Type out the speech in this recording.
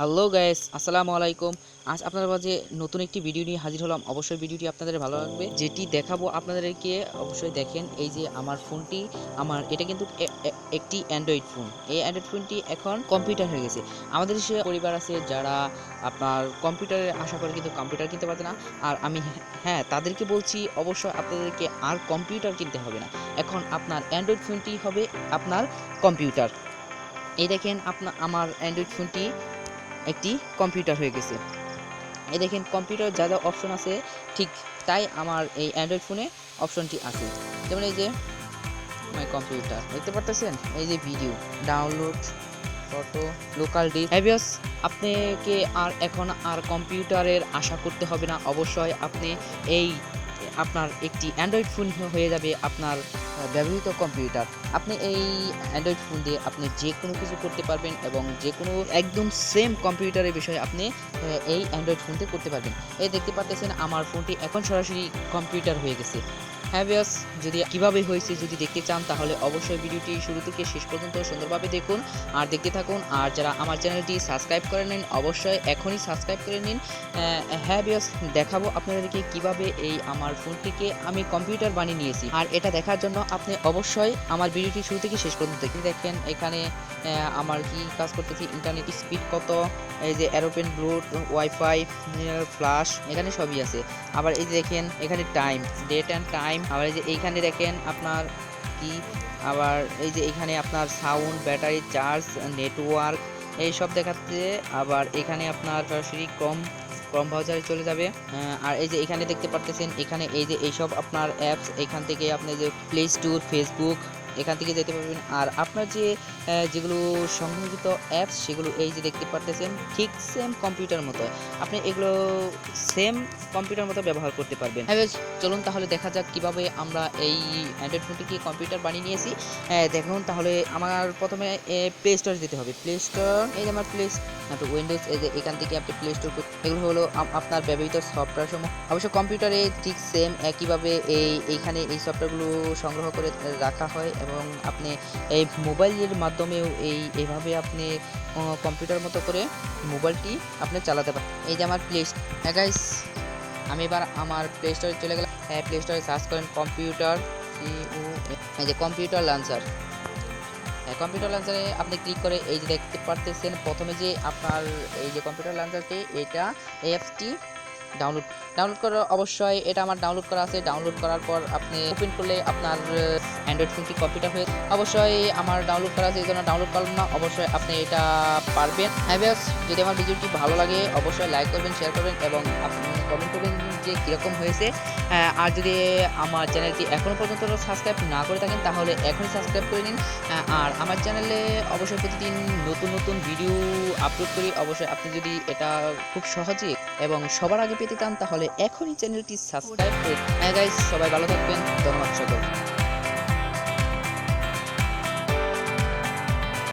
Hello guys আসসালামু আলাইকুম আজ আপনাদের মাঝে নতুন একটি ভিডিও নিয়ে হাজির হলাম। অবশ্যই ভিডিওটি আপনাদের ভালো লাগবে। যেটি দেখাবো আপনাদেরকে, অবশ্যই দেখেন এই যে আমার ফোনটি। আমার, এটা কিন্তু একটি অ্যান্ড্রয়েড ফোন এই অ্যান্ড্রয়েড ফোনটি এখন কম্পিউটার হয়ে গেছে। আমাদের দেশে পরিবার আছে যারা আপনার কম্পিউটারে আশা করে কিন্তু কম্পিউটার কিনতে পারছে না। আর আমি হ্যাঁ তাদেরকে বলছি, অবশ্যই আপনাদেরকে আর কম্পিউটার কিনতে হবে না। এখন আপনার অ্যান্ড্রয়েড ফোনটি হবে আপনার কম্পিউটার এই দেখেন আপনার আমার অ্যান্ড্রয়েড ফোনটি একটি কম্পিউটার হয়ে গেছে। এই দেখেন কম্পিউটার যা যা অপশন আছে, ঠিক তাই আমার এই অ্যান্ড্রয়েড ফোনে অপশনটি আছে। যেমন এই যে মাই কম্পিউটার দেখতে পারতেছেন? এই যে video download photo local disk আপনাকে আর এখন আর কম্পিউটারের আশা করতে হবে না। অবশ্যই আপনি এই আপনার একটি অ্যান্ড্রয়েড ফোন হয়ে যাবে, আপনার ব্যবহৃত কম্পিউটার। আপনি এই অ্যান্ড্রয়েড ফোন দিয়ে আপনি যে কোনো কিছু করতে পারবেন এবং যে কোনো একদম সেম কম্পিউটারের বিষয়ে আপনি এই অ্যান্ড্রয়েড ফোনতে করতে পারবেন। এই দেখতে পাচ্ছেন, আমার ফোনটি এখন সরাসরি কম্পিউটার হয়ে গেছে। হ্যাঁ বিয়াস যদি কীভাবে হয়েছে যদি দেখতে চান তাহলে অবশ্যই ভিডিওটি শুরু থেকে শেষ পর্যন্ত সুন্দরভাবে দেখুন। আর দেখতে থাকুন আর যারা আমার চ্যানেলটি সাবস্ক্রাইব করে নিন অবশ্যই এখনই সাবস্ক্রাইব করে নিন। আহ, হ্যাঁ বিয়াস দেখাবো আপনাদেরকে কীভাবে এই আমার ফোনটিকে আমি কম্পিউটার বানিয়ে নিয়েছি। আর এটা দেখার জন্য আপনি অবশ্যই আমার ভিডিওটি শুরু থেকে শেষ পর্যন্ত দেখতে দেখেন এখানে আমার কি কাজ করতেছি ইন্টারনেট স্পিড কত এই যে এরোপ্লেন ব্লুট ওয়াইফাই ফ্লাশ এখানে সবই আছে। আবার এই যে দেখেন এখানে টাইম ডেট অ্যান্ড টাইম আবার এই যে এইখানে দেখেন আপনার কি? আবার এই যে এখানে আপনার সাউন্ড ব্যাটারি চার্জ নেটওয়ার্ক এইসব দেখাচ্ছে। আবার এখানে আপনার সরাসরি কম কম ব্রাউজারে চলে যাবে। আর এই যে এখানে দেখতে পারতেছেন, এখানে এই যে এইসব আপনার অ্যাপস এখান থেকে আপনি যে প্লে স্টোর ফেসবুক এখান থেকে যেতে পারবেন। আর আপনার যে যেগুলো সংযোজিত অ্যাপস সেগুলো এই যে দেখতে পারতেছেন, ঠিক সেম কম্পিউটার মতো। আপনি এগুলো সেম কম্পিউটার মতো ব্যবহার করতে পারবেন। হ্যাঁ চলুন তাহলে দেখা যাক কীভাবে আমরা এই অ্যান্ড্রয়েড ফোনটিকে কম্পিউটার বানিয়ে নিয়েছি। দেখুন তাহলে আমার প্রথমে প্লে স্টোর যেতে হবে। প্লে স্টোর এই যে আমার প্লে তো উইন্ডোজ এই যে এখান থেকে আপনি প্লে স্টোর এগুলো হলো আপনার ব্যবহৃত সফটওয়্যার সমূহ। অবশ্য কম্পিউটারে ঠিক সেম একইভাবে এই, এইখানে এই সফটওয়্যারগুলো সংগ্রহ করে রাখা হয়। এবং আপনি এই মোবাইলের মাধ্যমেও এই, এইভাবে আপনি কম্পিউটার মতো করে মোবাইলটি আপনি চালাতে পারেন। এই যে আমার প্লে হ্যাঁ গাইস আমি এবার আমার প্লে স্টোরে চলে গেলাম। হ্যাঁ প্লে স্টোরে সার্চ করেন কম্পিউটার এই যে কম্পিউটার লাঞ্চার হ্যাঁ কম্পিউটার লাঞ্চারে আপনি ক্লিক করে এই যে দেখতে পারতেছেন, প্রথমে যে আপনার এই যে কম্পিউটার লাঞ্চারটি এটা অ্যাপসটি ডাউনলোড ডাউনলোড করা অবশ্যই, এটা আমার ডাউনলোড করা আছে ডাউনলোড করার পর আপনি ওপেন করলে আপনার অ্যান্ড্রয়েড ফোনটি কপিটা হয়ে অবশ্যই আমার ডাউনলোড করা আছে, এই জন্য ডাউনলোড করলাম না, অবশ্যই আপনি এটা পারবেন। হ্যাঁ যদি আমার ভিডিওটি ভালো লাগে, অবশ্যই লাইক করবেন শেয়ার করবেন এবং আপনি কমেন্ট করবেন যে কীরকম হয়েছে। আর যদি আমার চ্যানেলটি এখনও পর্যন্ত সাবস্ক্রাইব না করে থাকেন, তাহলে এখনই সাবস্ক্রাইব করে নিন। আর আমার চ্যানেলে অবশ্যই প্রতিদিন নতুন নতুন ভিডিও আপলোড করি। অবশ্যই আপনি যদি এটা খুব সহজে এবং সবার আগে পেতে চান তাহলে এখনই চ্যানেলটি সাবস্ক্রাইব করে। হ্যাঁ সবাই ভালো থাকবেন। ধন্যবাদ